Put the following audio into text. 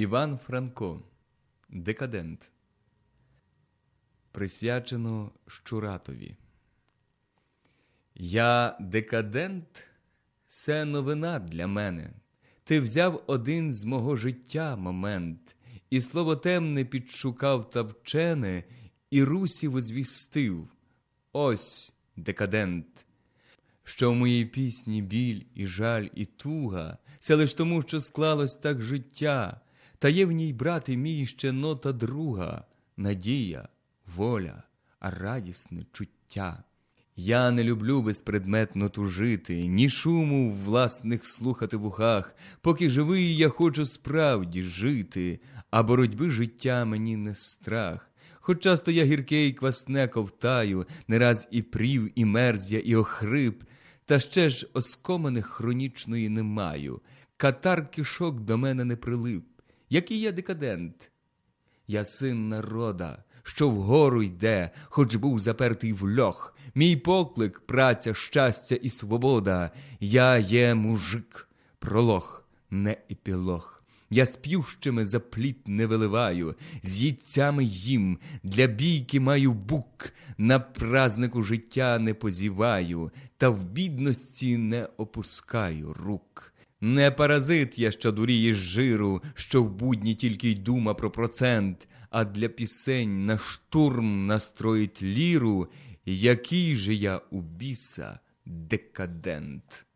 Іван Франко Декадент. Присвячено Щуратові. Я декадент, це новина для мене. Ти взяв один з мого життя момент, і слово темне підшукав та вчене, і русі возвістив. Ось декадент що в моїй пісні біль і жаль, і туга, це лиш тому, що склалось так життя, та є в ній, брате мій, ще нота друга, надія, воля, а радісне чуття. Я не люблю безпредметно тужити, ні шуму власних слухати в ухах, поки живий я хочу справді жити, а боротьби життя мені не страх. Хоч часто я гірке і квасне ковтаю, не раз і прів, і мерз я, і охрип, та ще ж оскоманих хронічної не маю. Катар кишок до мене не прилип. Який я декадент? Я син народа, що вгору йде, хоч був запертий в льох. Мій поклик, праця, щастя і свобода. Я є мужик, пролог, не епілог. Я з п'ющими за пліт не виливаю, з їдцями їм, для бійки маю бук, на празнику життя не позіваю, та в бідності не опускаю рук. Не паразит я, що дуріє з жиру, що в будні тільки й дума про процент, а для пісень на штурм настроїть ліру, який же я у біса декадент.